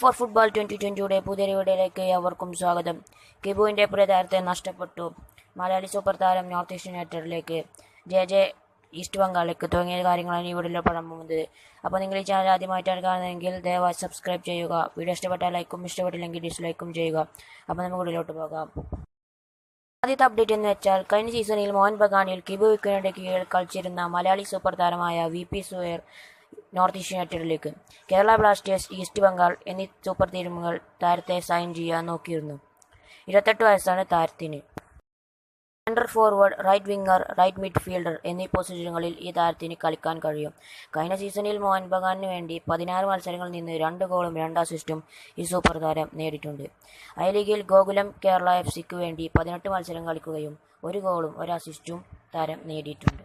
Four football twenty പുതിയ വീഡിയോയിലേക്ക് അവർക്കും സ്വാഗതം. കിബുവിന്റെ പ്രചാരത്തെ നഷ്ടപ്പെട്ടു. മലയാളി സൂപ്പർ താരം നോർത്ത് ഈസ്റ്റ് യുണൈറ്റഡിലേക്ക് ജെ ജെ ഈസ്റ്റ് ബംഗാളിലേക്ക് തുടങ്ങിയ കാര്യങ്ങളാണ് ഈ വീഡിയോയിൽ പറയുന്നത് അപ്പോൾ നിങ്ങൾ ഈ ചാനൽ ആദ്യമായിട്ടാണ് കാണുന്നതെങ്കിൽ ദയവായി സബ്സ്ക്രൈബ് ചെയ്യുക. വീഡിയോ ഇഷ്ടപ്പെട്ടാൽ ലൈക്കും ഇഷ്ടപ്പെട്ടില്ലെങ്കിൽ ഡിസ്ലൈക്കും ചെയ്യുക. അപ്പോൾ നമുക്ക് വീഡിയോയിലോട്ട് പോകാം. ആദ്യത്തെ അപ്ഡേറ്റ് എന്ന് വെച്ചാൽ കഴിഞ്ഞ സീസണിൽ മോഹൻ ബഗാനിൽ കിബു വിക്കറ്റിന്റെ കീഴിൽ കളിച്ചിരുന്ന മലയാളി സൂപ്പർ താരമായ V P Suhair north east യുണൈറ്റഡിലേക്ക്. Kerala Blasters east Bengal എന്നീ സൂപ്പർ ടീമുകൾ താരത്തെ സൈൻ ചെയ്യാൻ നോക്കിയിരുന്നു. ഇരുപത്തെട്ട് വയസ്സാണ് താരത്തിന്. Central forward right winger right midfielder എന്നീ പൊസിഷനുകളിൽ ഈ താരത്തിന് കളിക്കാൻ കഴിയും. കഴിഞ്ഞ സീസണിൽ മോഹൻ ബഗാനിന് വേണ്ടി പതിനാറ് മത്സരങ്ങളിൽ നിന്ന് രണ്ട് ഗോളും രണ്ട് അസിസ്റ്റും ഈ സൂപ്പർ താരം നേടിയിട്ടുണ്ട്. ഐ ലീഗിൽ ഗോകുലം കേരള എഫ് സിക്ക് വേണ്ടി പതിനെട്ട് മത്സരം കളിക്കുകയും ഒരു ഗോളും ഒരു അസിസ്റ്റും താരം നേടിയിട്ടുണ്ട്.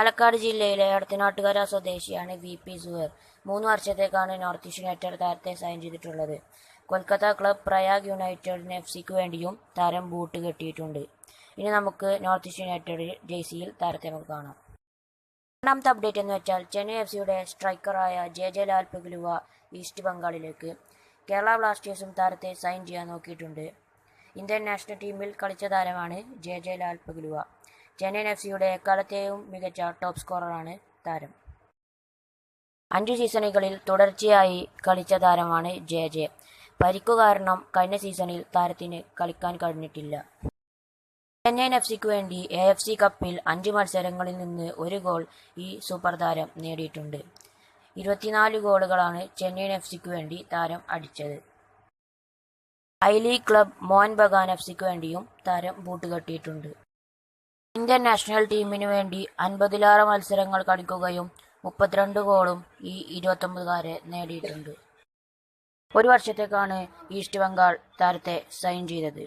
പാലക്കാട് ജില്ലയിലെ എടത്തനാട്ടുകര സ്വദേശിയാണ് വി പി സുഹർ മൂന്ന് വർഷത്തേക്കാണ് നോർത്ത് ഈസ്റ്റ് യുണൈറ്റഡ് താരത്തെ സൈൻ ചെയ്തിട്ടുള്ളത്. Kolkata club Prayag United F സിക്ക് വേണ്ടിയും താരം ബൂട്ട് കെട്ടിയിട്ടുണ്ട്. ഇനി നമുക്ക് നോർത്ത് ഈസ്റ്റ് യുണൈറ്റഡ് ജേഴ്സിയിൽ താരത്തെ നമുക്ക് കാണാം. രണ്ടാമത്തെ അപ്ഡേറ്റ് എന്ന് വെച്ചാൽ ചെന്നൈ എഫ് സിയുടെ സ്ട്രൈക്കറായ J J Lalpekhlua east ബംഗാളിലേക്ക് കേരള ബ്ലാസ്റ്റേഴ്സും താരത്തെ സൈൻ ചെയ്യാൻ നോക്കിയിട്ടുണ്ട്. ഇന്ത്യൻ നാഷണൽ ടീമിൽ കളിച്ച താരമാണ് J J Lalpekhlua. Chennaiyin F സിയുടെ എക്കാലത്തെയും മികച്ച ടോപ്പ് സ്കോററാണ് താരം. അഞ്ചു സീസണുകളിൽ തുടർച്ചയായി കളിച്ച താരമാണ് ജെ ജെ. പരിക്കു കാരണം കഴിഞ്ഞ സീസണിൽ താരത്തിന് കളിക്കാൻ കഴിഞ്ഞിട്ടില്ല. ചെന്നൈയിൻ എഫ് സിക്ക് വേണ്ടി എ എഫ് സി കപ്പിൽ അഞ്ച് മത്സരങ്ങളിൽ നിന്ന് ഒരു ഗോൾ ഈ സൂപ്പർ താരം നേടിയിട്ടുണ്ട്. ഇരുപത്തിനാല് ഗോളുകളാണ് ചെന്നൈയിൻ എഫ് സിക്ക് വേണ്ടി താരം അടിച്ചത്. I League club Mohun Bagan F സിക്ക് വേണ്ടിയും താരം ബൂട്ട് കെട്ടിയിട്ടുണ്ട് ഇന്ത്യൻ നാഷണൽ ടീമിനു വേണ്ടി അൻപതിലേറെ മത്സരങ്ങൾ കളിക്കുകയും മുപ്പത്തിരണ്ട് ഗോളും ഈ ഇരുപത്തൊമ്പതുകാരെ നേടിയിട്ടുണ്ട്. ഒരു വർഷത്തേക്കാണ് ഈസ്റ്റ് ബംഗാൾ താരത്തെ സൈൻ ചെയ്തത്.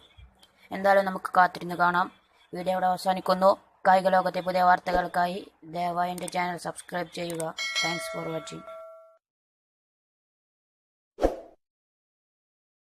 എന്തായാലും നമുക്ക് കാത്തിരുന്ന് കാണാം. വീഡിയോ ഇവിടെ അവസാനിക്കുന്നു. കായിക ലോകത്തെ പുതിയ വാർത്തകൾക്കായി ദയവായി എന്റെ ചാനൽ സബ്സ്ക്രൈബ് ചെയ്യുക. Thanks for watching